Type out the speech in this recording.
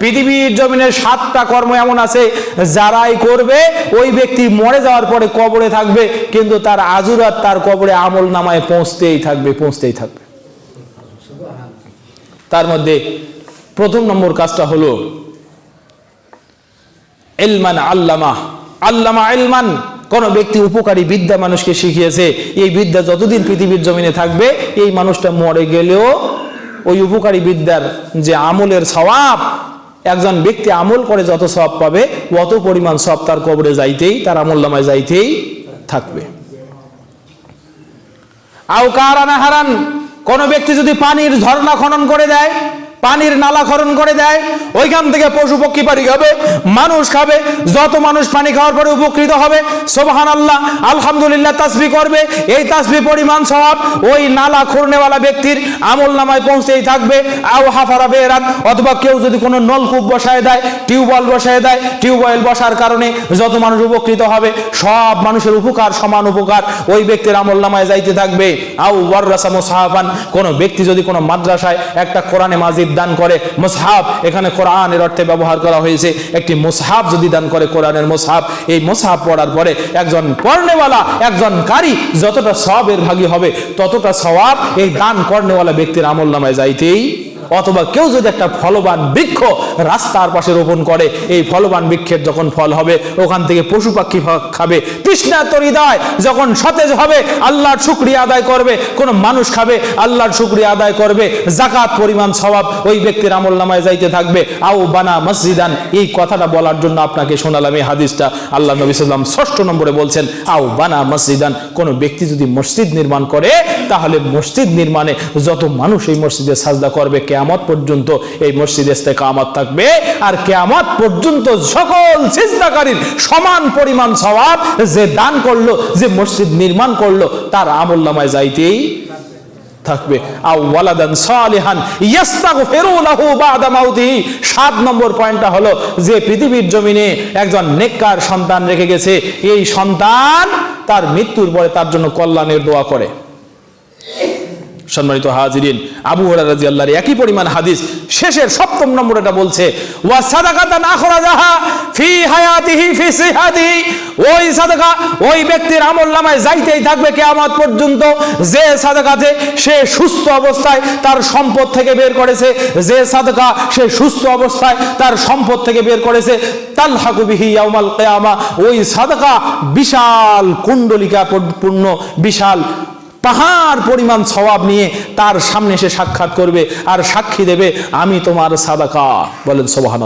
পৃথিবীর জমিনের সাতটা কর্ম এমন আছে, যারাই করবে, ওই ব্যক্তি মরে যাওয়ার পরে কবরে থাকবে, কিন্তু তার আজুরাত তার কবরে আমল নামায় পৌঁছতেই থাকবে পৌঁছতেই থাকবে। তার মধ্যে প্রথম নম্বর কাজটা হলো এলমান আল্লামা আল্লামা এলমান কোন ব্যক্তি উপকারী বিদ্যা মানুষকে শিখিয়েছে, এই বিদ্যা যতদিন পৃথিবীর জমিনে থাকবে, এই মানুষটা মরে গেলেও ওই উপকারী বিদ্যার যে আমলের স্বভাব, একজন ব্যক্তি আমল করে যত সব পাবে, অত পরিমাণ সব তার কবরে যাইতেই, তার আমল নামায় যাইতেই থাকবে। আউকারানা হারান কোন ব্যক্তি যদি পানির ঝর্ণা খনন করে দেয় পানির নালা খনন করে দেয়, ওইখান থেকে পশু পক্ষী পানি খাবে মানুষ খাবে, যত মানুষ পানি খাওয়ার পরে উপকৃত হবে সোবাহান আল্লাহ আলহামদুলিল্লাহ তাসবি করবে, এই তাসবি পরিমাণ স্বভাব ওই নালা খুরনেওয়ালা ব্যক্তির আমল নামায় পৌঁছেই থাকবে, আও হাফারা বেরান অথবা কেউ যদি কোনো নলকূপ বসায় দেয়, টিউবওয়েল বসায় দেয়, টিউবওয়েল বসার কারণে যত মানুষ উপকৃত হবে, সব মানুষের উপকার সমান উপকার, ওই ব্যক্তির আমল নামায় যাইতে থাকবে আউ ওয়াররাসা মুসাহাফান, কোন ব্যক্তি যদি কোনো মাদ্রাসায় একটা কোরআনে মাজিদ দান করে। মুসহাব, এখানে কোরআনের অর্থে ব্যবহার করা হয়েছে। একটি মুসহাব যদি দান করে কোরআনের মুসহাব, এই মুসহাব পড়ার পরে একজন কর্ণেওয়ালা একজন কারি যতটা সবের ভাগী হবে, ততটা সওয়াব এই দান কর্নেওয়ালা ব্যক্তির আমল নামায় যাইতেই অথবা কেউ যদি একটা ফলবান বৃক্ষ রাস্তার পাশে রোপণ করে, এই ফলবান বৃক্ষের যখন ফল হবে, ওখান থেকে পশু পাখি খাবে। তৃষ্ণাত হৃদয় যখন সতেজ হবে, আল্লাহর শুক্রিয়া আদায় করবে। কোনো মানুষ খাবে, আল্লাহর শুক্রিয়া আদায় করবে। জাকাত, পরিমাণ স্বভাব ওই ব্যক্তির আমল নামায় যাইতে থাকবে। আও বানা মসজিদান, এই কথাটা বলার জন্য আপনাকে শোনালাম এই হাদিসটা। আল্লাহ নবী সাল্লাম ষষ্ঠ নম্বরে বলছেন আও বানা মসজিদান, কোনো ব্যক্তি যদি মসজিদ নির্মাণ করে, তাহলে মসজিদ নির্মাণে যত মানুষ এই মসজিদে সাজদা করবে কেয়ামত পর্যন্ত এই মসজিদে কামত থাকবে। আর কেয়ামত পর্যন্ত সকল সিজদাকারীর সমান পরিমাণ স্বভাব যে দান করল, যে মসজিদ নির্মাণ করল, তার আমল নামায় যাইতেই পৃথিবীর জমিনে একজন সন্তান রেখে গেছে। এই সন্তান তার মৃত্যুর পরে তার জন্য কল্যাণের দোয়া করে। সম্মানিত হাজিরিন, আবু হুরায়রা রাদিয়াল্লাহু একই পরিমাণ হাদিস, শেষের সপ্তম নম্বর এটা বলছে, ওয়া সাদাকাতান আখরাজাহা ফি হায়াতিহি ফি ওই সাদাকা, ওই ব্যক্তির আমল নামায় যাইতেই থাকবে পর্যন্ত, যে সাদাকাতে সে সুস্থ অবস্থায় তার সম্পদ থেকে বের করেছে, যে সাদাকা সে সুস্থ অবস্থায় তার সম্পদ থেকে বের করেছে, তালহাকু বিহি ইয়াউমাল কিয়ামা, ওই সাদাকা বিশাল কুণ্ডলিকা পূর্ণ, বিশাল পাহাড় পরিমাণ সবাব নিয়ে তার সামনে এসে সাক্ষাৎ করবে আর সাক্ষী দেবে, আমি তোমার সাদাকা। বলেন সোবাহান